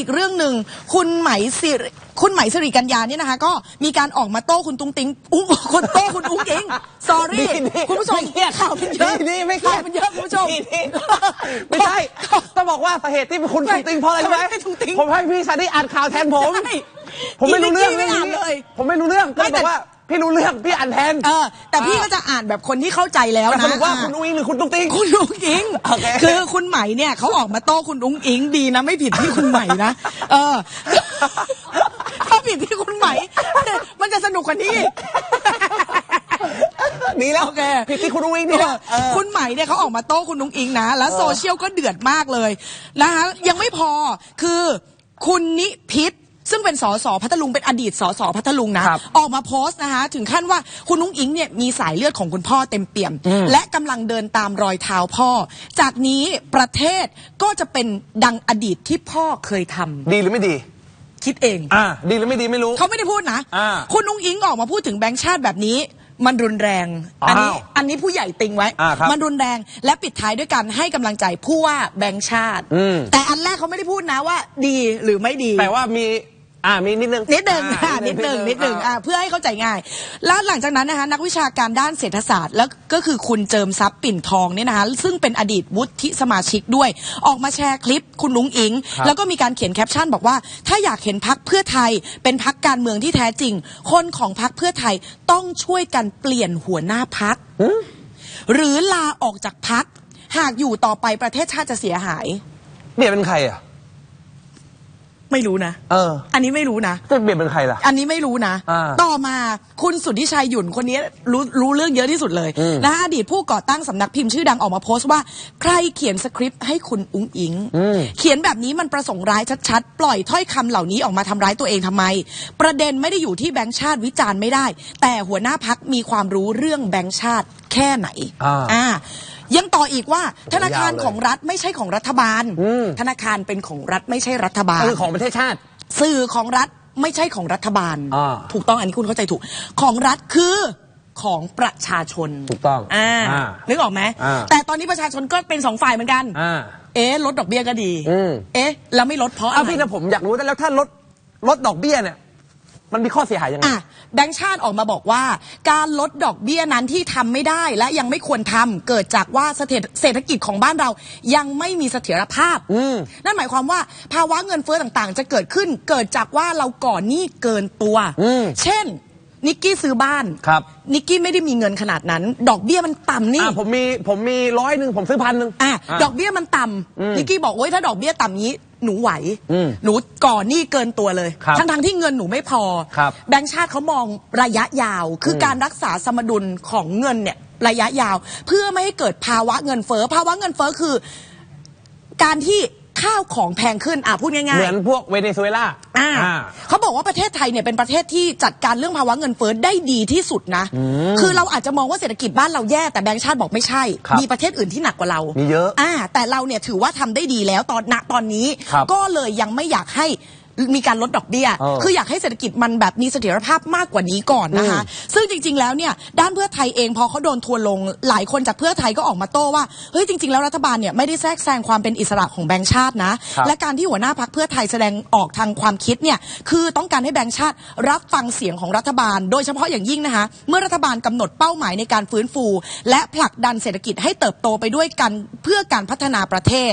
อีกเรื่องหนึ่งคุณไหมสิริคุณไหมสิริกัญญาเนี่ยนะคะ ก็มีการออกมาโต้คุณตุ้งติงอุ้งคนโต้คุณอุ้งอิง sorry นี่นี่คุณผู้ชมไม่เครียดข่าวมันเยอะนี่นี่ไม่เครียดข่าวมันเยอะคุณผู้ชมนี่นี่ไม่ใช่ต้องบอกว่าสาเหตุที่คุณไม่ตุ้งติ้งเพราะอะไรรู้ไหมไม่ตุ้งติ้งผมให้พี่ชาดี้อ่านข่าวแทนผมใช่ผมไม่รู้เรื่องพี่ไม่อ่านเลยผมไม่รู้เรื่องก็ไม่แต่บอกว่า พี่รู้เรื่องพี่อ่านแทนเออ แต่พี่ก็จะอ่านแบบคนที่เข้าใจแล้วแต่นะสรุปว่าอะคุณอุ้งอิงหรือคุณตุ้งติ้งคุณอุ้งอิงโอเค คือคุณไหมเนี่ยเขาออกมาโต้คุณอุ้งอิงดีนะไม่ผิดที่คุณไหมนะเออ ถ้าผิดที่คุณไหมมันจะสนุกกว่านี้หนีแล้วโอเค ผิดที่คุณอุ้งอิงนี่แหละเออ คุณไหมเนี่ยเขาออกมาโต้คุณนุ้งอิงนะ แล้วโซเชียลก็เดือดมากเลยนะคะยังไม่พอคือคุณนิพิษ ซึ่งเป็นสสพัทลุงเป็นอดีตสสพัทลุงนะครับออกมาโพสต์นะคะถึงขั้นว่าคุณนุ้งอิงเนี่ยมีสายเลือดของคุณพ่อเต็มเปี่ยม และกำลังเดินตามรอยเท้าพ่อ จากนี้ประเทศก็จะเป็นดังอดีตที่พ่อเคยทำดีหรือไม่ดีคิดเองอ่าดีหรือไม่ดีไม่รู้ เขาไม่ได้พูดนะอ่าคุณนุ้งอิงออกมาพูดถึงแบงค์ชาติแบบนี้มันรุนแรง อันนี้อ้าวอันนี้ผู้ใหญ่ติงไว้อ่าครับมันรุนแรงและปิดท้ายด้วยการให้กำลังใจผู้ว่าแบงค์ชาติอืมแต่อันแรกเขาไม่ได้พูดนะว่าดีหรือไม่ดี แต่ว่ามี อ่ามีนิดนึงนิดหนึ่งอ่าอ่านิดหนึ่งนิดหนึ่งอ่าเพื่อให้เข้าใจง่าย แล้วหลังจากนั้นนะคะนักวิชาการด้านเศรษฐศาสตร์ แล้วก็คือคุณเจิมทรัพย์ปิ่นทองเนี่ยนะคะซึ่งเป็นอดีตวุฒิสมาชิกด้วย ออกมาแชร์คลิปคุณลุงอิงครับแล้วก็มีการเขียนแคปชั่นบอกว่า ถ้าอยากเห็นพักเพื่อไทย เป็นพักการเมืองที่แท้จริง คนของพักเพื่อไทยต้องช่วยกันเปลี่ยนหัวหน้าพักหรือลาออกจากพักหากอยู่ต่อไปประเทศชาติจะเสียหายเบียดเป็นใครอะ ไม่รู้นะ เอออันนี้ไม่รู้นะ จะเบียดเป็นใครล่ะ อันนี้ไม่รู้นะ อ่าต่อมาคุณสุทธิชัยหยุ่นคนนี้รู้รู้เรื่องเยอะที่สุดเลยอืม นะอดีตผู้ก่อตั้งสำนักพิมพ์ชื่อดังออกมาโพสต์ว่า ใครเขียนสคริปต์ให้คุณอุ้งอิงอืมเขียนแบบนี้มันประสงค์ร้ายชัดๆ ปล่อยถ้อยคำเหล่านี้ออกมาทำร้ายตัวเองทำไม ประเด็นไม่ได้อยู่ที่แบงค์ชาติวิจารณ์ไม่ได้ แต่หัวหน้าพักมีความรู้เรื่องแบงค์ชาติแค่ไหนอ่า อ่ายังต่ ออีกว่า ธนาคารยาวเลยของรัฐไม่ใช่ของรัฐบาลอืมธนาคารเป็นของรัฐไม่ใช่รัฐบาลคือของประเทศชาติ สื่อของรัฐไม่ใช่ของรัฐบาลอ่าถูกต้องอันนี้คุณเข้าใจถูก ของรัฐคือของประชาชนถูกต้องอ่าอ่านึกออกไหมอ่าแต่ตอนนี้ประชาชนก็เป็นสองฝ่ายเหมือนกันอ่าเอ๊ะลดดอกเบี้ยก็ดีอืมเอ๊ะแล้วไม่ลดเพราะอะเอาไรพี่นะผมอยากรู้แต่แล้วถ้าลดลดดอกเบี้ยเนี่ย มันมีข้อเสียหายยังไง อะแบงค์ชาติออกมาบอกว่า การลดดอกเบี้ยนั้นที่ทำไม่ได้และยังไม่ควรทำเกิดจากว่าเศรษฐเศรษฐกิจของบ้านเรายังไม่มีเสถียรภาพ อืม นั่นหมายความว่าภาวะเงินเฟ้อต่างๆ จะเกิดขึ้นเกิดจากว่าเราก่อนหนี้เกินตัว อืม เช่น นิกกี้ซื้อบ้าน ครับนิกกี้ไม่ได้มีเงินขนาดนั้น ดอกเบี้ยมันต่ำนี่ อ่าผมมีผมมีร้อยหนึ่งผมซื้อพันหนึ่งอะอะดอกเบี้ยมันต่อืมำนิกกี้บอกโอ้ยถ้าดอกเบี้ยต่ำนี้ หนูไหว อืมหนูก่อนหนี้เกินตัวเลย ครับทั้งๆที่เงินหนูไม่พอ ครับแบงก์ชาติเขามองระยะยาว คืออมการรักษาสมดุลของเงินเนี่ยระยะยาว เพื่อไม่ให้เกิดภาวะเงินเฟ้อภาวะเงินเฟ้อคือ การที่ ข้าวของแพงขึ้นอะพูดง่ายๆ เหมือนพวกเวเนซุเอลาอ่าเขาบอกว่าประเทศไทยเนี่ยเป็นประเทศที่จัดการเรื่องภาวะเงินเฟ้อได้ดีที่สุดนะ คือเราอาจจะมองว่าเศรษฐกิจบ้านเราแย่แต่แบงก์ชาติบอกไม่ใช่ครับมีประเทศอื่นที่หนักกว่าเรามีเยอะอ่าแต่เราเนี่ยถือว่าทำได้ดีแล้วตอนณตอนนี้ครับก็เลยยังไม่อยากให้ มีการลดดอกเบี้ยเออคืออยากให้เศรษฐกิจมันแบบมีเสถียรภาพมากกว่านี้ก่อนนะคะ ซึ่งจริง ๆ แล้วเนี่ยด้านเพื่อไทยเองพอเขาโดนทัวร์ลงหลายคนจากเพื่อไทยก็ออกมาโต้ว่าเฮ้ยจริง ๆ แล้วรัฐบาลเนี่ยไม่ได้แทรกแซงความเป็นอิสระของแบงก์ชาตินะครับและการที่หัวหน้าพักเพื่อไทยแสดงออกทางความคิดเนี่ยคือต้องการให้แบงก์ชาติรับฟังเสียงของรัฐบาล โดยเฉพาะอย่างยิ่งนะคะ เมื่อรัฐบาลกำหนดเป้าหมายในการฟื้นฟู และผลักดันเศรษฐกิจให้เติบโตไปด้วยกันเพื่อการพัฒนาประเทศ